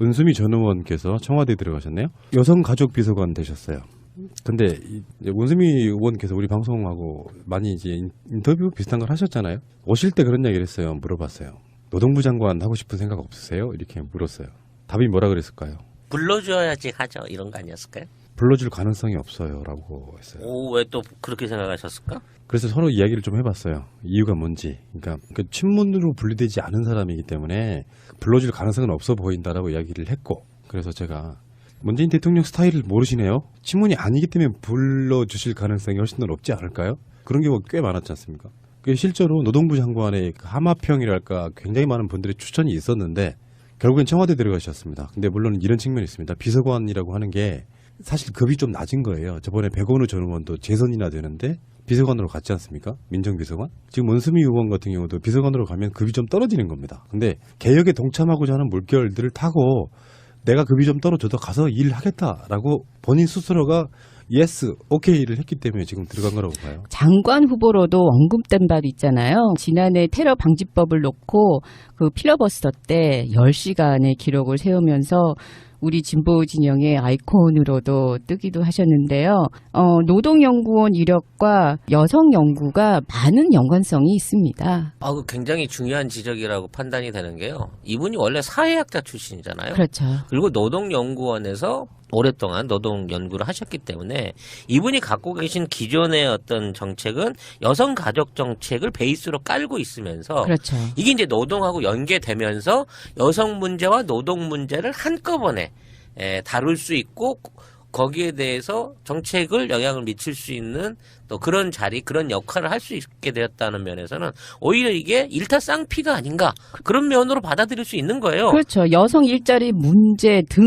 은수미 전 의원께서 청와대 들어가셨네요. 여성가족비서관 되셨어요. 근데 원수미 의원께서 우리 방송하고 많이 이제 인- 인터뷰 비슷한 걸 하셨잖아요. 오실 때 그런 이야기를 했어요. 물어봤어요. 노동부 장관 하고 싶은 생각 없으세요? 이렇게 물었어요. 답이 뭐라 그랬을까요? 불러줘야지 하죠. 이런 거 아니었을까요? 불러줄 가능성이 없어요라고 했어요. 오, 왜 또 그렇게 생각하셨을까? 그래서 서로 이야기를 좀 해봤어요. 이유가 뭔지. 그러니까 그 친문으로 분리되지 않은 사람이기 때문에 불러줄 가능성은 없어 보인다라고 이야기를 했고, 그래서 제가 문재인 대통령 스타일을 모르시네요. 친문이 아니기 때문에 불러주실 가능성이 훨씬 더 높지 않을까요? 그런 경우가 꽤 많았지 않습니까? 실제로 노동부 장관의 그 하마평이랄까 굉장히 많은 분들의 추천이 있었는데 결국엔 청와대 들어가셨습니다. 근데 물론 이런 측면이 있습니다. 비서관이라고 하는 게 사실 급이 좀 낮은 거예요. 저번에 백원우 전 의원도 재선이나 되는데 비서관으로 갔지 않습니까? 민정비서관? 지금 원수미 의원 같은 경우도 비서관으로 가면 급이 좀 떨어지는 겁니다. 근데 개혁에 동참하고자 하는 물결들을 타고 내가 급이 좀 떨어져도 가서 일하겠다라고 본인 스스로가 예스, 오케이를 했기 때문에 지금 들어간 거라고 봐요. 장관 후보로도 언급된 바도 있잖아요. 지난해 테러 방지법을 놓고 그 필러버스터 때 10시간의 기록을 세우면서 우리 진보 진영의 아이콘으로도 뜨기도 하셨는데요. 어, 노동연구원 이력과 여성 연구가 많은 연관성이 있습니다. 아, 그 굉장히 중요한 지적이라고 판단이 되는 게요. 이분이 원래 사회학자 출신이잖아요. 그렇죠. 그리고 노동연구원에서 오랫동안 노동 연구를 하셨기 때문에 이분이 갖고 계신 기존의 어떤 정책은 여성 가족 정책을 베이스로 깔고 있으면서 그렇죠. 이게 이제 노동하고 연계되면서 여성 문제와 노동 문제를 한꺼번에 에, 다룰 수 있고 거기에 대해서 정책을 영향을 미칠 수 있는 또 그런 자리, 그런 역할을 할 수 있게 되었다는 면에서는 오히려 이게 일타쌍피가 아닌가 그런 면으로 받아들일 수 있는 거예요. 그렇죠. 여성 일자리 문제 등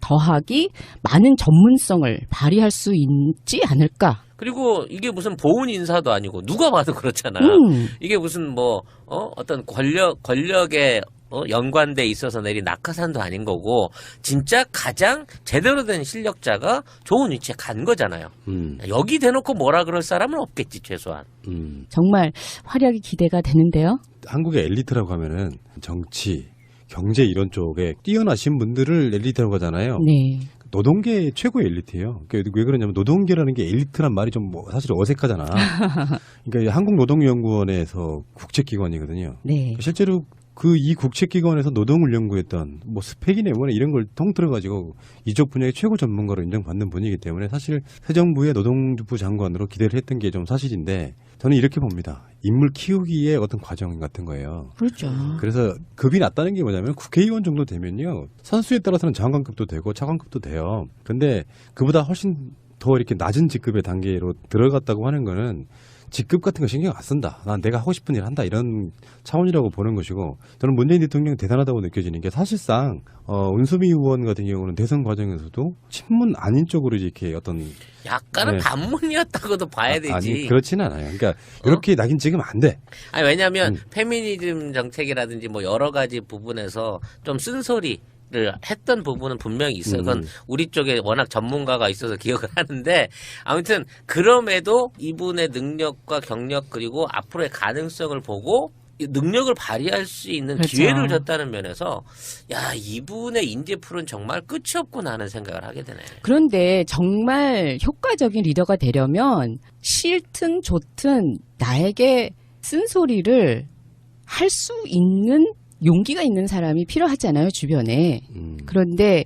더하기 많은 전문성을 발휘할 수 있지 않을까. 그리고 이게 무슨 보훈 인사도 아니고 누가 봐도 그렇잖아. 음, 이게 무슨 뭐 어, 어떤 권력 권력에 어, 연관돼 있어서 내린 낙하산도 아닌 거고 진짜 가장 제대로 된 실력자가 좋은 위치에 간 거잖아요. 음, 여기 대놓고 뭐라 그럴 사람은 없겠지 최소한. 음. 정말 활약이 기대가 되는데요. 한국의 엘리트라고 하면은 정치, 경제 이런 쪽에 뛰어나신 분들을 엘리트라고 하잖아요. 네. 노동계 최고의 엘리트예요. 그게 왜 그러냐면 노동계라는 게 엘리트란 말이 좀 뭐 사실 어색하잖아. 그러니까 이 한국노동연구원에서 국책기관이거든요. 네. 실제로 그 이 국책기관에서 노동을 연구했던 뭐 스펙이네 뭐네 이런 걸 통틀어 가지고 이쪽 분야의 최고 전문가로 인정받는 분이기 때문에 사실 새 정부의 노동부 장관으로 기대를 했던 게 좀 사실인데 저는 이렇게 봅니다. 인물 키우기의 어떤 과정 같은 거예요. 그렇죠. 그래서 급이 낮다는 게 뭐냐면 국회의원 정도 되면요 선수에 따라서는 장관급도 되고 차관급도 돼요. 근데 그보다 훨씬 더 이렇게 낮은 직급의 단계로 들어갔다고 하는 거는 직급 같은 거 신경 안 쓴다. 난 내가 하고 싶은 일 한다. 이런 차원이라고 보는 것이고 저는 문재인 대통령이 대단하다고 느껴지는 게 사실상 어, 은수미 의원 같은 경우는 대선 과정에서도 친문 아닌 쪽으로 이렇게 어떤 약간은 네. 반문이었다고도 봐야 되지. 아니 그렇지는 않아요. 그러니까 이렇게 낙인 찍으면 안 돼. 아니 왜냐하면 음. 페미니즘 정책이라든지 뭐 여러 가지 부분에서 좀 쓴소리 를 했던 부분은 분명히 있어요. 그건 음. 우리 쪽에 워낙 전문가가 있어서 기억을 하는데 아무튼 그럼에도 이분의 능력과 경력 그리고 앞으로의 가능성을 보고 이 능력을 발휘할 수 있는 그렇죠. 기회를 줬다는 면에서 야 이분의 인재풀은 정말 끝이 없구나 하는 생각을 하게 되네. 그런데 정말 효과적인 리더가 되려면 싫든 좋든 나에게 쓴소리를 할 수 있는 용기가 있는 사람이 필요하잖아요, 주변에. 음. 그런데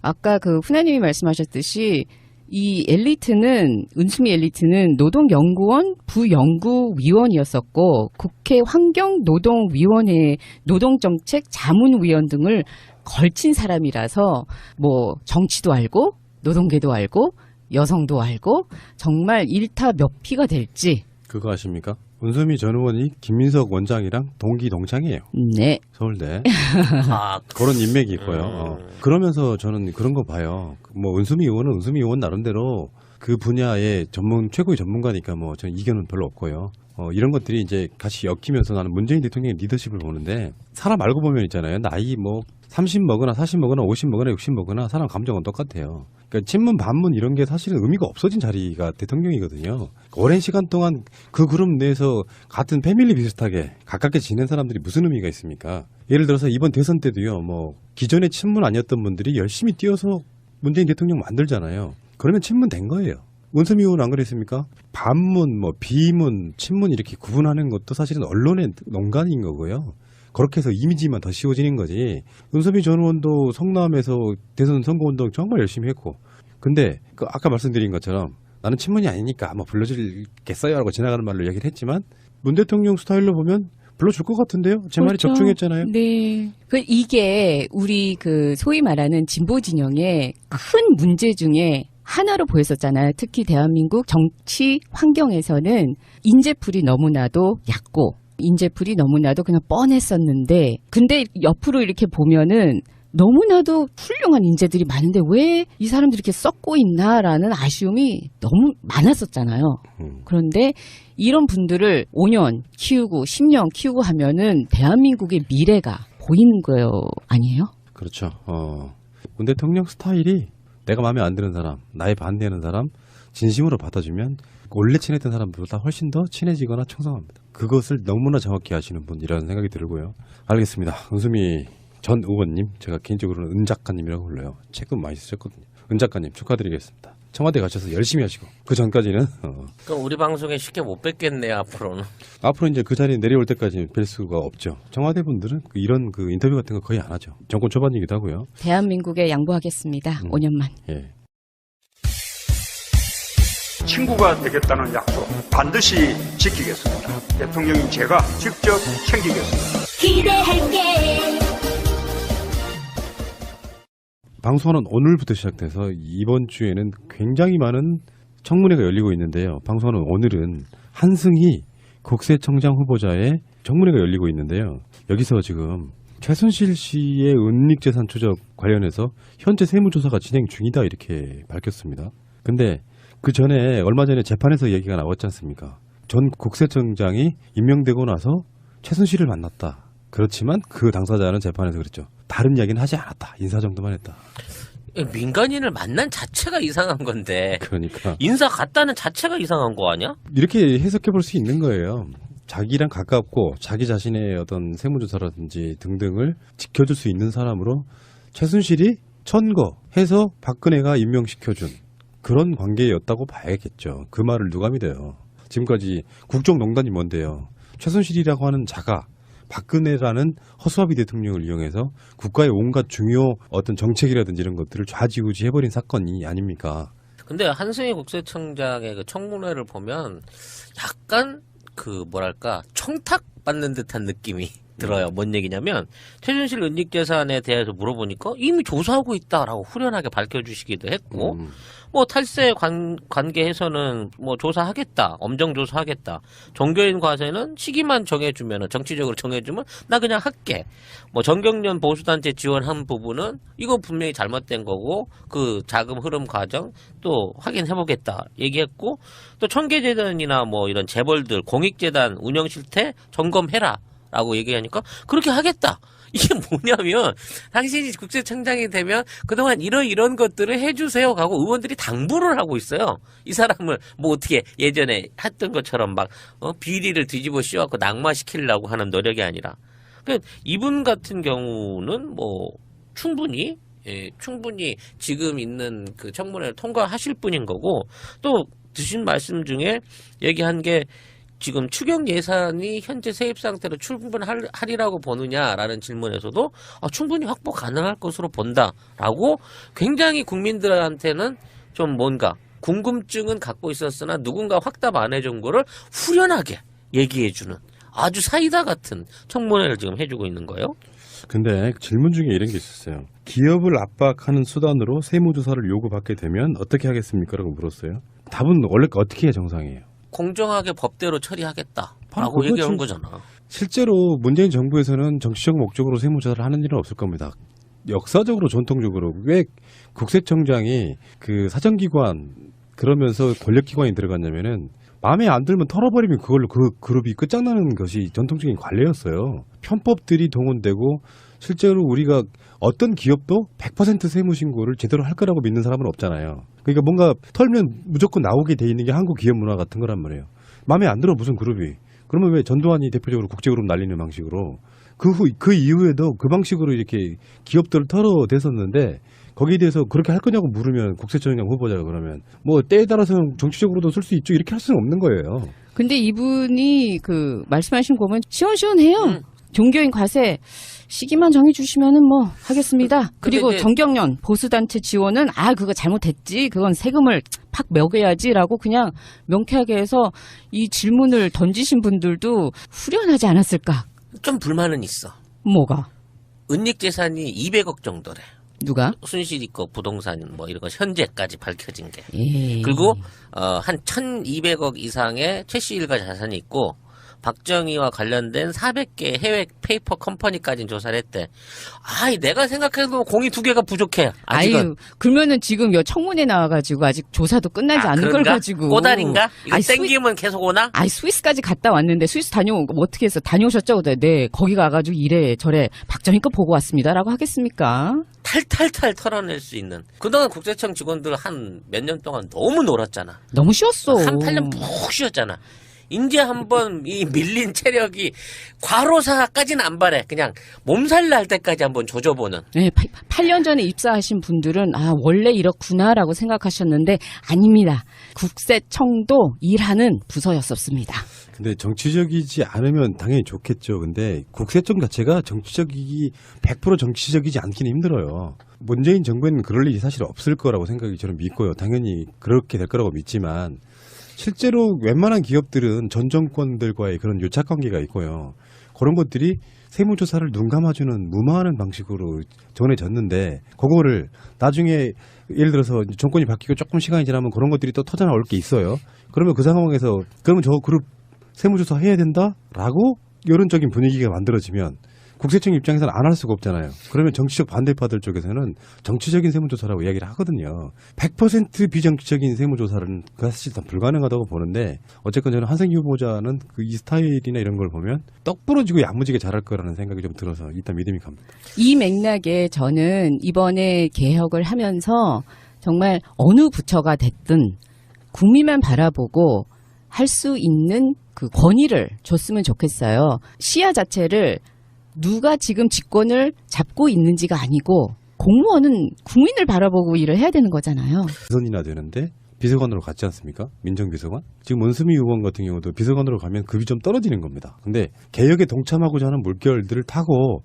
아까 그 후나님이 말씀하셨듯이 이 엘리트는 은수미 엘리트는 노동연구원 부연구위원이었었고 국회 환경노동위원회 노동정책 자문위원 등을 걸친 사람이라서 뭐 정치도 알고 노동계도 알고 여성도 알고 정말 일타 몇 피가 될지 그거 아십니까? 은수미 전 의원이 김민석 원장이랑 동기 동창이에요. 네 서울대. 아, 그런 인맥이 있고요. 음. 어. 그러면서 저는 그런 거 봐요. 뭐 은수미 의원은 은수미 의원 나름대로 그 분야의 전문 최고의 전문가니까 뭐 저는 이견은 별로 없고요. 어, 이런 것들이 이제 같이 엮이면서 나는 문재인 대통령의 리더십을 보는데 사람 알고 보면 있잖아요. 나이 뭐30 먹으나 40 먹으나 50 먹으나 60 먹으나 사람 감정은 똑같아요. 그러니까 친문 반문 이런 게 사실은 의미가 없어진 자리가 대통령이거든요. 오랜 시간 동안 그 그룹 내에서 같은 패밀리 비슷하게 가깝게 지낸 사람들이 무슨 의미가 있습니까? 예를 들어서 이번 대선 때도요. 뭐 기존의 친문 아니었던 분들이 열심히 뛰어서 문재인 대통령 만들잖아요. 그러면 친문 된 거예요. 원수미 의원 안 그랬습니까? 반문, 뭐 비문, 친문 이렇게 구분하는 것도 사실은 언론의 농간인 거고요. 그렇게 해서 이미지만 더 씌워지는 거지. 은섭이 전 의원도 성남에서 대선 선거운동 정말 열심히 했고. 근데 그 아까 말씀드린 것처럼 나는 친문이 아니니까 뭐 불러줄겠어요 라고 지나가는 말로 얘기를 했지만 문 대통령 스타일로 보면 불러줄 것 같은데요? 제 말이 그렇죠. 적중했잖아요. 네. 그 이게 우리 그 소위 말하는 진보 진영의 큰 문제 중에 하나로 보였었잖아요. 특히 대한민국 정치 환경에서는 인재풀이 너무나도 얕고 인재풀이 너무나도 그냥 뻔했었는데 근데 옆으로 이렇게 보면은 너무나도 훌륭한 인재들이 많은데 왜 이 사람들이 이렇게 썩고 있나라는 아쉬움이 너무 많았었잖아요. 음. 그런데 이런 분들을 5년 키우고 10년 키우고 하면은 대한민국의 미래가 보이는 거예요. 아니에요? 그렇죠. 어, 문 대통령 스타일이 내가 마음에 안 드는 사람, 나에 반대하는 사람, 진심으로 받아주면 원래 친했던 사람들보다 훨씬 더 친해지거나 청성합니다. 그것을 너무나 정확히 아시는 분이라는 생각이 들고요. 알겠습니다. 은수미 전 의원님, 제가 개인적으로는 은 작가님이라고 불러요. 책은 많이 쓰셨거든요. 은 작가님 축하드리겠습니다. 청와대 가셔서 열심히 하시고 그 전까지는 어, 그럼 우리 방송에 쉽게 못 뵙겠네요 앞으로는. 앞으로 이제 그 자리에 내려올 때까지 뵐 수가 없죠. 청와대 분들은 그 이런 그 인터뷰 같은 거 거의 안 하죠. 정권 초반이기도 하고요. 대한민국에 양보하겠습니다. 음. 5년만. 예. 친구가 되겠다는 약속 반드시 지키겠습니다. 대통령인 제가 직접 챙기겠습니다. 기대할게. 방송은 오늘부터 시작돼서 이번 주에는 굉장히 많은 청문회가 열리고 있는데요. 방송은 오늘은 한승희 국세청장 후보자의 청문회가 열리고 있는데요. 여기서 지금 최순실 씨의 은닉재산 추적 관련해서 현재 세무조사가 진행 중이다 이렇게 밝혔습니다. 근데 그 전에 얼마 전에 재판에서 얘기가 나왔지 않습니까? 전 국세청장이 임명되고 나서 최순실을 만났다. 그렇지만 그 당사자는 재판에서 그랬죠. 다른 이야기는 하지 않았다. 인사 정도만 했다. 민간인을 만난 자체가 이상한 건데 그러니까 인사 갔다는 자체가 이상한 거 아니야? 이렇게 해석해 볼 수 있는 거예요. 자기랑 가깝고 자기 자신의 어떤 세무조사라든지 등등을 지켜줄 수 있는 사람으로 최순실이 천거해서 박근혜가 임명시켜준 그런 관계였다고 봐야겠죠. 그 말을 누가 믿어요. 지금까지 국정농단이 뭔데요. 최순실이라고 하는 자가 박근혜라는 허수아비 대통령을 이용해서 국가의 온갖 중요 어떤 정책이라든지 이런 것들을 좌지우지 해버린 사건이 아닙니까? 근데 한승희 국세청장의 그 청문회를 보면 약간 그 뭐랄까 청탁 받는 듯한 느낌이 들어요. 뭔 얘기냐면 최순실 은닉재산에 대해서 물어보니까 이미 조사하고 있다라고 후련하게 밝혀주시기도 했고 음. 뭐 탈세 관, 관계해서는 뭐 조사하겠다, 엄정 조사하겠다. 종교인 과세는 시기만 정해주면은 정치적으로 정해주면 나 그냥 할게. 뭐 정경련 보수단체 지원한 부분은 이거 분명히 잘못된 거고 그 자금 흐름 과정 또 확인해보겠다 얘기했고 또 청계재단이나 뭐 이런 재벌들 공익재단 운영 실태 점검해라. 라고 얘기하니까 그렇게 하겠다. 이게 뭐냐면 당신이 국세청장이 되면 그동안 이런 이런 것들을 해주세요 하고 의원들이 당부를 하고 있어요. 이 사람을 뭐 어떻게 예전에 했던 것처럼 막 어, 비리를 뒤집어 씌워갖고 낙마시키려고 하는 노력이 아니라 그 이분 같은 경우는 뭐 충분히 예, 충분히 지금 있는 그 청문회를 통과하실 분인 거고 또 드신 말씀 중에 얘기한 게 지금 추경 예산이 현재 세입 상태로 충분하리라고 보느냐라는 질문에서도 아, 충분히 확보 가능할 것으로 본다라고 굉장히 국민들한테는 좀 뭔가 궁금증은 갖고 있었으나 누군가 확답 안 해준 거를 후련하게 얘기해주는 아주 사이다 같은 청문회를 지금 해주고 있는 거예요. 근데 질문 중에 이런 게 있었어요. 기업을 압박하는 수단으로 세무조사를 요구받게 되면 어떻게 하겠습니까? 라고 물었어요. 답은 원래 어떻게 해야 정상이에요? 공정하게 법대로 처리하겠다라고 얘기한. 거잖아. 실제로 문재인 정부에서는 정치적 목적으로 세무조사를 하는 일은 없을 겁니다. 역사적으로 전통적으로 왜 국세청장이 그 사정기관 그러면서 권력기관이 들어갔냐면은 마음에 안 들면 털어버리면 그걸로 그 그룹이 끝장나는 것이 전통적인 관례였어요. 편법들이 동원되고 실제로 우리가 어떤 기업도 100% 세무 신고를 제대로 할 거라고 믿는 사람은 없잖아요. 그러니까 뭔가 털면 무조건 나오게 돼 있는 게 한국 기업 문화 같은 거란 말이에요. 마음에 안 들어 무슨 그룹이. 그러면 왜 전두환이 대표적으로 국제그룹 날리는 방식으로 그 후, 그 이후에도 그 방식으로 이렇게 기업들을 털어댔었는데 거기에 대해서 그렇게 할 거냐고 물으면 국세청장 후보자가 그러면 뭐 때에 따라서는 정치적으로도 쓸 수 있죠. 이렇게 할 수는 없는 거예요. 근데 이분이 그 말씀하신 거 보면 시원시원해요. 음. 종교인 과세 시기만 정해주시면은 뭐 하겠습니다. 그리고 이제- 정경련 보수단체 지원은 아 그거 잘못했지. 그건 세금을 팍 매겨야지라고 그냥 명쾌하게 해서 이 질문을 던지신 분들도 후련하지 않았을까? 좀 불만은 있어. 뭐가 은닉 재산이 200억 정도래. 누가? 순실이 거 부동산 뭐 이런 거 현재까지 밝혀진 게. 예. 그리고 어, 한 1,200억 이상의 최씨 일가 자산이 있고 박정희와 관련된 400개 해외 페이퍼 컴퍼니까지 조사를 했대. 아이 내가 생각해도 공이 두 개가 부족해. 아직은. 아유, 그러면은 지금 여 청문회 나와가지고 아직 조사도 끝나지 아, 않은 걸 그런가? 가지고? 이거 아니, 스위- 땡기면 계속 오나? 아이 스위스까지 갔다 왔는데 스위스 다녀온 거 어떻게 해서 다녀오셨죠? 그래, 네 거기 가가지고 이래 저래 박정희 거 보고 왔습니다라고 하겠습니까? 탈탈탈 털어낼 수 있는. 그동안 국세청 직원들 한 몇 년 동안 너무 놀았잖아. 너무 쉬웠어. 한 8년 푹 쉬었잖아. 이제 한번 이 밀린 체력이 과로사까지는 안 바래. 그냥 몸살 날 때까지 한번 조져보는. 네, 8, 년 전에 입사하신 분들은 아 원래 이렇구나라고 생각하셨는데 아닙니다. 국세청도 일하는 부서였었습니다. 근데 정치적이지 않으면 당연히 좋겠죠. 근데 국세청 자체가 정치적이기 100% 정치적이지 않기는 힘들어요. 문재인 정부에는 그럴 일이 사실 없을 거라고 생각이 저는 믿고요. 당연히 그렇게 될 거라고 믿지만 실제로 웬만한 기업들은 전 정권들과의 그런 유착 관계가 있고요. 그런 것들이 세무조사를 눈 감아주는 무마하는 방식으로 전해졌는데 그거를 나중에 예를 들어서 정권이 바뀌고 조금 시간이 지나면 그런 것들이 또 터져나올 게 있어요. 그러면 그 상황에서 그러면 저 그룹 세무조사 해야 된다라고 여론적인 분위기가 만들어지면 국세청 입장에서는 안 할 수가 없잖아요. 그러면 정치적 반대파들 쪽에서는 정치적인 세무조사라고 이야기를 하거든요. 100% 비정치적인 세무조사는 그 사실상 불가능하다고 보는데 어쨌건 저는 한승희 후보자는 그 이 스타일이나 이런 걸 보면 떡 부러지고 야무지게 잘할 거라는 생각이 좀 들어서 일단 믿음이 갑니다. 이 맥락에 저는 이번에 개혁을 하면서 정말 어느 부처가 됐든 국민만 바라보고 할 수 있는 그 권위를 줬으면 좋겠어요. 시야 자체를 누가 지금 직권을 잡고 있는지가 아니고 공무원은 국민을 바라보고 일을 해야 되는 거잖아요. 비선이나 되는데 비서관으로 갔지 않습니까? 민정비서관? 지금 원수미 의원 같은 경우도 비서관으로 가면 급이 좀 떨어지는 겁니다. 근데 개혁에 동참하고자 하는 물결들을 타고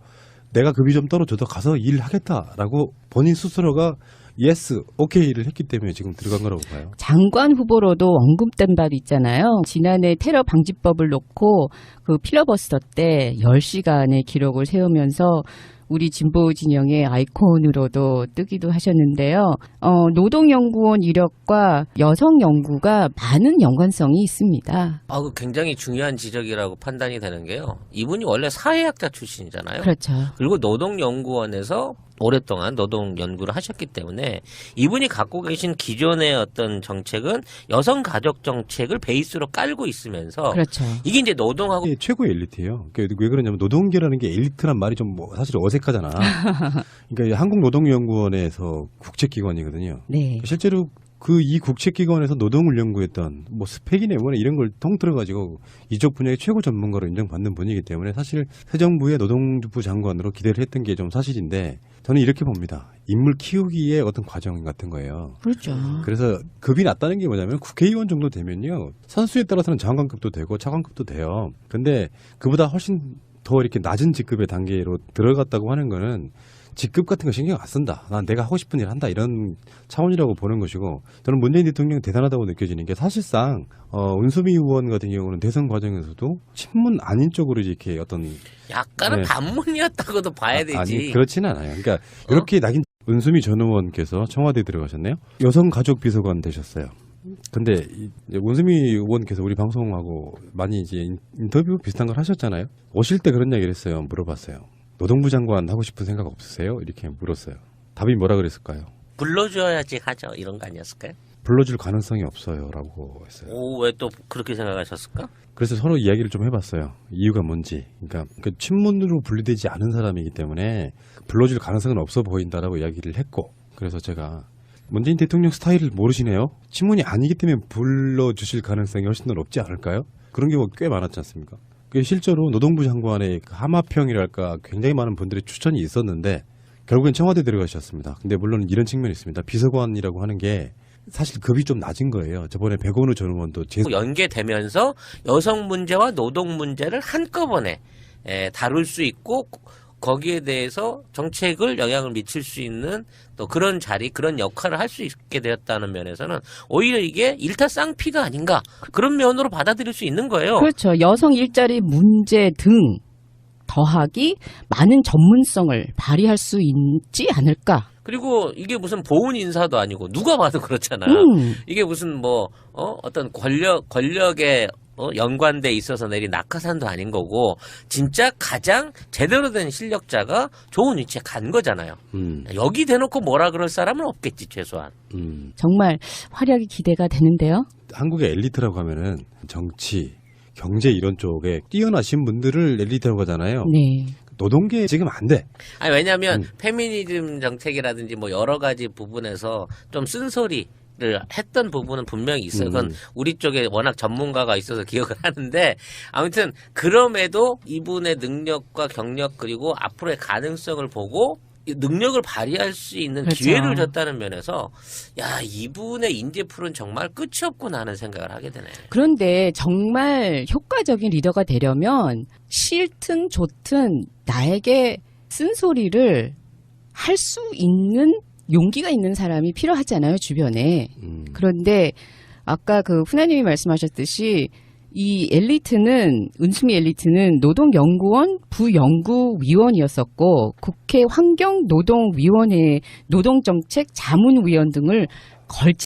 내가 급이 좀 떨어져도 가서 일하겠다라고 본인 스스로가 예스, 오케이를 했기 때문에 지금 들어간 거라고 봐요. 장관 후보로도 언급된 바도 있잖아요. 지난해 테러 방지법을 놓고 그 필러버스터 때 10시간의 기록을 세우면서 우리 진보 진영의 아이콘으로도 뜨기도 하셨는데요. 어, 노동연구원 이력과 여성 연구가 많은 연관성이 있습니다. 아, 그 굉장히 중요한 지적이라고 판단이 되는 게요. 이분이 원래 사회학자 출신이잖아요. 그렇죠. 그리고 노동연구원에서 오랫동안 노동 연구를 하셨기 때문에 이분이 갖고 계신 기존의 어떤 정책은 여성 가족 정책을 베이스로 깔고 있으면서 그렇죠. 이게 이제 노동하고 최고의 엘리트예요. 그게 왜 그러냐면 노동계라는 게 엘리트란 말이 좀 뭐 사실 어색하잖아. 그러니까 한국 노동연구원에서 국책기관이거든요. 네. 실제로 그 이 국책기관에서 노동을 연구했던 뭐 스펙이네 뭐네 이런 걸 통틀어 가지고 이쪽 분야의 최고 전문가로 인정받는 분이기 때문에 사실 새 정부의 노동부 장관으로 기대를 했던 게 좀 사실인데 저는 이렇게 봅니다. 인물 키우기의 어떤 과정 같은 거예요. 그렇죠. 그래서 급이 낮다는 게 뭐냐면 국회의원 정도 되면요 선수에 따라서는 장관급도 되고 차관급도 돼요. 근데 그보다 훨씬 더 이렇게 낮은 직급의 단계로 들어갔다고 하는 거는 직급 같은 거 신경 안 쓴다. 난 내가 하고 싶은 일 한다. 이런 차원이라고 보는 것이고 저는 문재인 대통령 대단하다고 느껴지는 게 사실상 어, 은수미 의원 같은 경우는 대선 과정에서도 친문 아닌 쪽으로 이렇게 어떤 약간은 네. 반문이었다고도 봐야 되지. 아, 니 그렇지는 않아요. 그러니까 이렇게 낙인 은수미 전 의원께서 청와대 에 들어가셨네요. 여성가족 비서관 되셨어요. 근데 원수미 의원께서 우리 방송하고 많이 이제 인- 인터뷰 비슷한 걸 하셨잖아요. 오실 때 그런 얘기를 했어요. 물어봤어요. 노동부 장관 하고 싶은 생각 없으세요? 이렇게 물었어요. 답이 뭐라 그랬을까요? 불러줘야지 하죠. 이런 거 아니었을까요? 불러줄 가능성이 없어요라고 했어요. 오, 왜 또 그렇게 생각하셨을까? 그래서 서로 이야기를 좀 해봤어요. 이유가 뭔지. 그러니까 그 친문으로 분리되지 않은 사람이기 때문에 불러줄 가능성은 없어 보인다라고 이야기를 했고, 그래서 제가 문재인 대통령 스타일을 모르시네요. 친문이 아니기 때문에 불러주실 가능성이 훨씬 더 높지 않을까요? 그런 경우가 꽤 많았지 않습니까? 그 실제로 노동부 장관의 그 하마평이랄까 굉장히 많은 분들의 추천이 있었는데 결국엔 청와대 들어가셨습니다. 근데 물론 이런 측면이 있습니다. 비서관이라고 하는 게 사실 급이 좀 낮은 거예요. 저번에 백원우 전 의원도 제 연계되면서 여성 문제와 노동 문제를 한꺼번에 에, 다룰 수 있고 거기에 대해서 정책을 영향을 미칠 수 있는 또 그런 자리, 그런 역할을 할 수 있게 되었다는 면에서는 오히려 이게 일타 쌍피가 아닌가 그런 면으로 받아들일 수 있는 거예요. 그렇죠. 여성 일자리 문제 등 더하기 많은 전문성을 발휘할 수 있지 않을까. 그리고 이게 무슨 보훈 인사도 아니고 누가 봐도 그렇잖아요. 음. 이게 무슨 뭐 어, 어떤 권력 권력에 어, 연관돼 있어서 내린 낙하산도 아닌 거고 진짜 가장 제대로 된 실력자가 좋은 위치에 간 거잖아요. 음, 여기 대놓고 뭐라 그럴 사람은 없겠지 최소한. 음. 정말 활약이 기대가 되는데요. 한국의 엘리트라고 하면은 정치, 경제 이런 쪽에 뛰어나신 분들을 엘리트라고 하잖아요. 네. 노동계 지금 안 돼. 아니 왜냐하면 음. 페미니즘 정책이라든지 뭐 여러 가지 부분에서 좀 쓴소리. 를 했던 부분은 분명히 있어요. 그건 음. 우리 쪽에 워낙 전문가가 있어서 기억을 하는데 아무튼 그럼에도 이분의 능력과 경력 그리고 앞으로의 가능성을 보고 이 능력을 발휘할 수 있는 그렇죠. 기회를 줬다는 면에서 야 이분의 인재 풀은 정말 끝이 없구나 하는 생각을 하게 되네. 그런데 정말 효과적인 리더가 되려면 싫든 좋든 나에게 쓴소리를 할 수 있는 용기가 있는 사람이 필요하잖아요, 주변에. 음. 그런데 아까 그 훈아님이 말씀하셨듯이 이 엘리트는 은수미 엘리트는 노동연구원 부연구위원이었었고 국회 환경노동위원회 노동정책 자문위원 등을 걸친